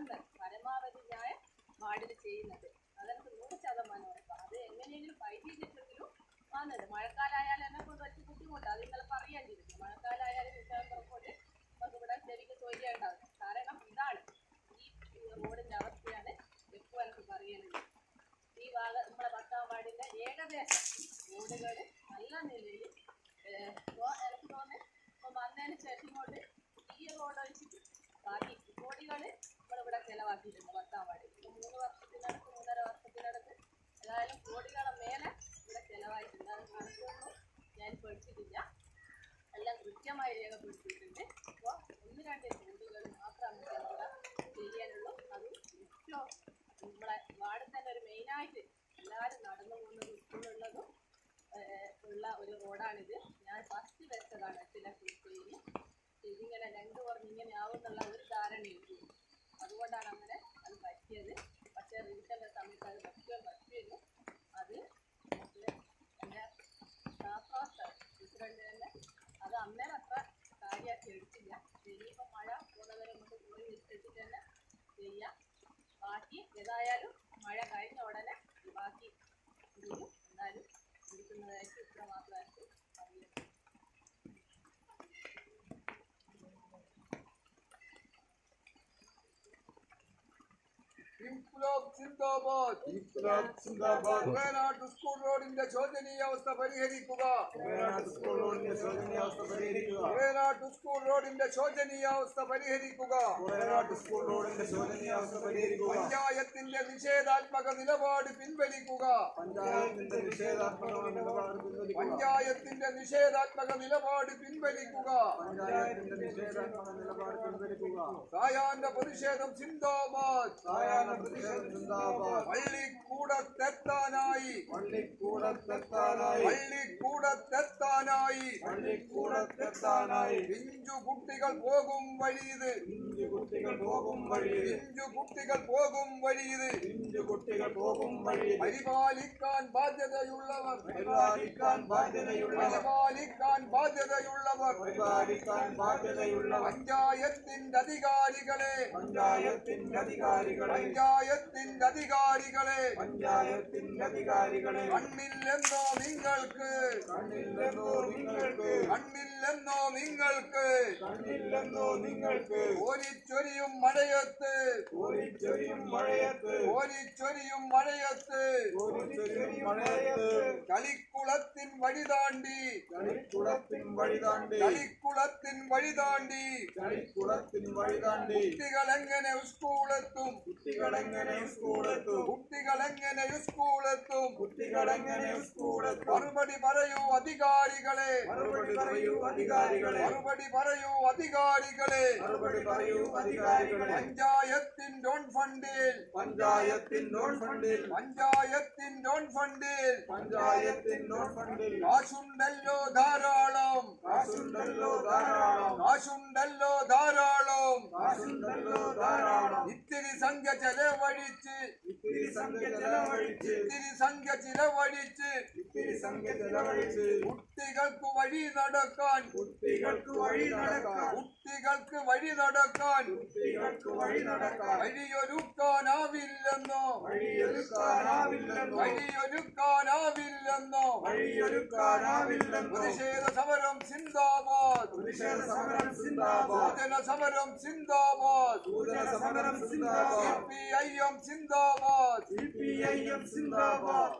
അളന്ന് പരമാവധി ഞാൻ വാർഡിൽ ചെയ്യുന്നത്. അതെനിക്ക് നൂറ് ശതമാനം ഉറപ്പാണ് അത് എങ്ങനെയെങ്കിലും വൈദ്യുതിയെങ്കിലും വന്നത്. മഴക്കാലമായാലും എന്നെ കൊണ്ട് വലിയ ബുദ്ധിമുട്ട്. അത് ഇന്നലെ പറയേണ്ടിയിരുന്നു. മഴക്കാലമായാലും ഡിസംബർ കൊണ്ട് നമുക്ക് ഇവിടെ ചെവിക്ക് തൊയ്യുണ്ടാവും കാരണം ഇതാണ് ഈ റോഡിന്റെ അവസ്ഥയാണ് എപ്പോൾ എനിക്ക് പറയുന്നത് ഈ ഭാഗം നമ്മുടെ പത്താം വാർഡിന്റെ ഏകദേശം റോഡുകൾ നല്ല നിലയിൽ ഇപ്പോൾ എനിക്ക് തോന്നുന്നു ഇപ്പോൾ വന്നതിന് ശേഷം കൊണ്ട് ഈ റോഡ് ഒഴിച്ചിട്ട് ബാക്കി കോടികൾ നമ്മളിവിടെ ചിലവാക്കിയിട്ടുണ്ട് പത്താം വാർഡിൽ ഇപ്പോൾ മൂന്ന് വർഷത്തിനടുത്ത് മൂന്നര വർഷത്തിനടുത്ത് ഏതായാലും കോടികളെ മേലെ ഇവിടെ ചിലവായിട്ടുണ്ട് അത് കണക്കൊന്നും. ഞാൻ പഠിച്ചിട്ടില്ല. എല്ലാം കൃത്യമായി രേഖപ്പെടുത്തിയിട്ടുണ്ട്. അപ്പോൾ ഒന്ന് രണ്ട് കോടികൾ മാത്രമാണ് നമുക്കിവിടെ ചെയ്യാനുള്ളൂ. അത് ഏറ്റവും നമ്മളെ വാർഡിൽ തന്നെ ഒരു മെയിനായിട്ട് എല്ലാവരും നടന്നു പോകുന്നതും സ്കൂളുള്ളതും ഉള്ള ഒരു റോഡാണിത്. ഞാൻ ഫസ്റ്റ് വെച്ചതാണ് ചില കുട്ടിയിൽ ഇതിങ്ങനെ രണ്ട് പറഞ്ഞ് ഇങ്ങനെ ആവുന്നുള്ള ഒരു ധാരണയുണ്ട്. അതുകൊണ്ടാണ് പറ്റിയത്. പക്ഷേ റിവിഷന്റെ സമയത്ത് അത് പറ്റുകയും പറ്റിയിരുന്നു അത് നമുക്ക് എന്റെ ശാസ്ത്രാർത്ഥ പ്രസിഡന്റ് തന്നെ അത് അന്നേരം അത്ര കാര്യമാക്കി എടുത്തില്ല. ഇനിയിപ്പോൾ മഴ പോകുന്നവരെ നമുക്ക് പോയി വിസ്തരിച്ചിട്ട് തന്നെ ചെയ്യാം ബാക്കി ഏതായാലും മഴ കഴിഞ്ഞ ഉടനെ ബാക്കി ഇതിലും എന്തായാലും എടുക്കുന്നതായിട്ട് ഇത്ര മാത്രമായിട്ട് അറിയാം ഇൻക്ലാബ് സിന്ദാബാദ്. ഇൻക്ലാബ് സിന്ദാബാദ്. വയനാട് സ്കൂൾ റോഡിന്റെ ശോചനീയാവസ്ഥ പരിഹരിക്കുക. വയനാട് സ്കൂൾ റോഡിന്റെ ശോചനീയാവസ്ഥ വയനാട് സ്കൂൾ റോഡിന്റെ ശോചനീയാവസ്ഥ പരിഹരിക്കുക. വയനാട് സ്കൂൾ റോഡിന്റെ ശോചനീയാവസ്ഥ പരിഹരിക്കുക. പഞ്ചായത്തിന്റെ നിഷേധാത്മക നിലപാട് പിൻവലിക്കുക. പഞ്ചായത്തിന്റെ നിഷേധാത്മക നിലപാട് പിൻവലിക്കുക. പഞ്ചായത്തിന്റെ നിഷേധാത്മക നിലപാട് പിൻവലിക്കുക. പഞ്ചായത്തിന്റെ നിഷേധാത്മക നിലപാട് പിൻവലിക്കുക. സായാഹ്ന പ്രതിഷേധം സിന്ദാബാദ് പള്ളി പ്രതിഷേധം പള്ളിക്കൂടത്തെത്താനായി പള്ളിക്കൂടത്തെത്താനായി. പള്ളിക്കൂടത്തെത്താനായി. പിഞ്ചു കുട്ടികൾ പോകും വഴിയത്. പിഞ്ചു കുട്ടികൾ പോകും വഴി പിഞ്ചു കുട്ടികൾ പോകും വഴിയത്. പിഞ്ചു കുട്ടികൾ പോകും വഴി പരിപാലിക്കാൻ ബാധ്യതയുള്ളവർ. പരിപാലിക്കാൻ ബാധ്യതയുള്ളവർ. പരിപാലിക്കാൻ ബാധ്യതയുള്ളവർ. പരിപാലിക്കാൻ ബാധ്യതയുള്ളവർ. പഞ്ചായത്തിന്റെ അധികാരികളെ. പഞ്ചായത്തിന്റെ അധികാരികളെ. പഞ്ചായത്തിന്റെ അധികാരികളെ. പഞ്ചായത്തിന്റെ അധികാരികളെ. കണ്ണില്ലെന്നോ നിങ്ങൾക്ക്. കണ്ണില്ലെന്നോ നിങ്ങൾക്ക്. കണ്ണില്ലെന്നോ നിങ്ങൾക്ക്. കണ്ണില്ലെന്നോ നിങ്ങൾക്ക്. ഓരിച്ചൊരിയും മഴയത്ത്. ഓരിച്ചൊരിയും മഴയത്ത്. ഓരിച്ചൊരിയും മഴയത്ത്. ഓരിച്ചൊരിയും മഴയത്ത്. കളിക്കുളത്തിൻ വഴി താണ്ടി കളിക്കുളത്തിൻ കളിക്കുളത്തിൻ വഴി താണ്ടി കളിക്കുളത്തിൻ വഴി താണ്ടി കുട്ടികൾ എങ്ങനെ സ്കൂളെത്തും കുട്ടികളെങ്ങനെ സ്കൂളെത്തും കുട്ടികൾ എങ്ങനെ സ്കൂളെത്തും കുട്ടികളെങ്ങനെ സ്കൂളെത്തും മറുപടി പറയൂ അധികാരികളെ മറുപടി പറയൂ അധികാരികളെ മറുപടി പറയൂ അധികാരികളെ മറുപടി പറയൂ അധികാരികളെ പഞ്ചായത്തിൻ ഡോൺ ഫണ്ടിൽ പഞ്ചായത്തിൻ നോൺ ഫണ്ടിൽ പഞ്ചായത്തിൻ ഡോൺ ഫണ്ടിൽ പഞ്ചായത്തിൻ നോൺ ഫണ്ടിൽ കാശുണ്ടല്ലോ ധാരാളം കാശുണ്ടല്ലോ ധാരാളം. ഇത്തിരി സംഖ്യ ചെലവഴിച്ച് ഇത്തിരി സംഖ്യ ചെലവഴിച്ച് ഇത്തിരി സംഖ്യ ചിലവഴിച്ച് ഇത്തിരി സംഖ്യ ചെലവഴിച്ച് കുട്ടികൾക്ക് വഴി നടക്കാൻ കുട്ടികൾക്ക് വഴി നടക്കാൻ കുട്ടികൾക്ക് വഴി നടക്കാൻ കുട്ടികൾക്ക് വഴി നടക്കാൻ വഴിയൊരുക്കാനാവില്ലെന്നോ വഴിയൊരുക്കാനാവില്ലെന്നോ വഴിയൊരുക്കാനാവില്ലെന്നോ വഴിയൊരുക്കാനാവില്ലെന്നോ പ്രതിഷേധ സമരം സിന്ദാബാദ് പ്രതിഷേധ സമരം സിന്ദാബാദ് സൂചന സമരം സിന്ദാബാദ് സൂചന സമരം സി സിന്ദാബാദ് പി ഐ എം സിന്ദാബാദ് C P I M Zindabad